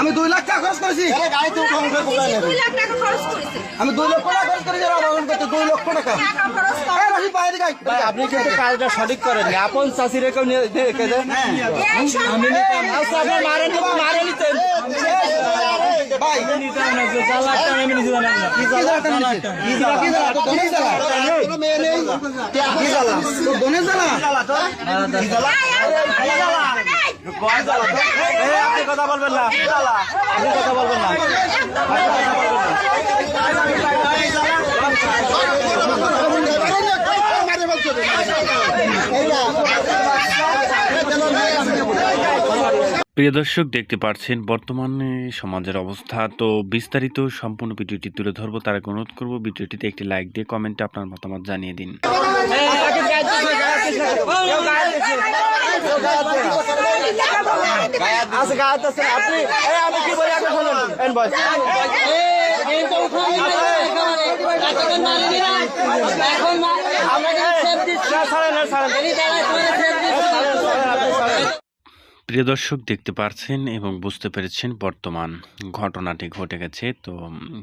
আমি দুই লাখ টাকা খরচ করেছি। আমি দুই লক্ষ টাকা খরচ করেছি দুই লক্ষ টাকা। আপনি কিন্তু কাজটা সঠিক করেন? আপন চাষি রেখে প্রিয় দর্শক, দেখতে পাচ্ছেন বর্তমানে সমাজের অবস্থা। তো বিস্তারিত সম্পূর্ণ ভিডিওটি তুলে ধরবো, তার অনুরোধ করব ভিডিওটিতে একটি লাইক দিয়ে কমেন্টে আপনার মতামত জানিয়ে দিন। আচ্ছা গায়ে আছে আপনি আমি কি বলি আপনি শুনুন এন বয় ছাড়েন ছাড়েন প্রিয় দর্শক, দেখতে পারছেন এবং বুঝতে পেরেছেন বর্তমান ঘটনাটি ঘটে গেছে। তো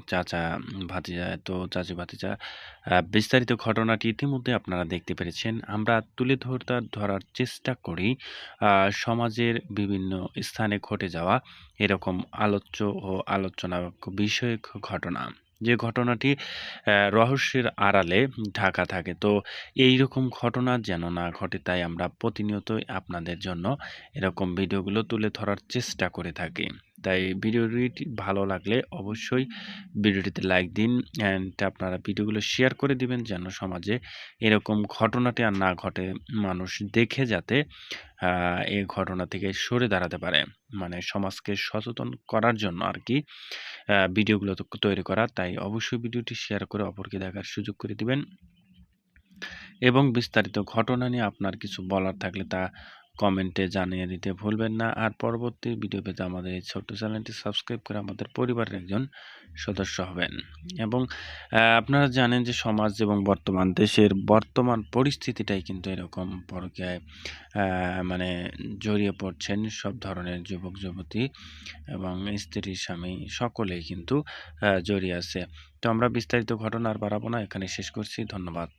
চাচা ভাতিজা, তো চাচি ভাতিজা বিস্তারিত ঘটনাটি ইতিমধ্যে আপনারা দেখতে পেরেছেন। আমরা তুলে ধরতে, ধরার চেষ্টা করি সমাজের বিভিন্ন স্থানে ঘটে যাওয়া এরকম আলোচ্য ও আলোচনা বিষয়ক ঘটনা। যে ঘটনাটি রহস্যের আড়ালে ঢাকা থাকে। তো এই রকম ঘটনা যেন না ঘটে, তাই আমরা প্রতিনিয়তই আপনাদের জন্য এরকম ভিডিওগুলো তুলে ধরার চেষ্টা করে থাকি। তাই ভিডিওটি ভালো লাগলে অবশ্যই ভিডিওটিতে লাইক দিন অ্যান্ড আপনারা ভিডিওগুলো শেয়ার করে দিবেন যেন সমাজে এরকম ঘটনাটি আর না ঘটে। মানুষ দেখে যাতে এই ঘটনা থেকে সরে দাঁড়াতে পারে। মানে সমাজকে সচেতন করার জন্য আর কি ভিডিওগুলো তৈরি করা। তাই অবশ্যই ভিডিওটি শেয়ার করে অপরকে দেখার সুযোগ করে দিবেন। এবং বিস্তারিত ঘটনা নিয়ে আপনার কিছু বলার থাকলে তা কমেন্টে জানিয়ে দিতে ভুলবেন না। আর পরবর্তী ভিডিও পেতে আমাদের এই ছোট্ট চ্যানেলটি সাবস্ক্রাইব করে আমাদের পরিবারের একজন সদস্য হবেন। এবং আপনারা জানেন যে সমাজ এবং বর্তমান দেশের বর্তমান পরিস্থিতিটাই কিন্তু এরকম পরকীয়ায় মানে জড়িয়ে পড়ছেন সব ধরনের যুবক, যুবতী এবং স্ত্রী, স্বামী সকলেই কিন্তু জড়িয়ে আছে। তো আমরা বিস্তারিত ঘটনা আর বাড়াবো না এখানে শেষ করছি। ধন্যবাদ।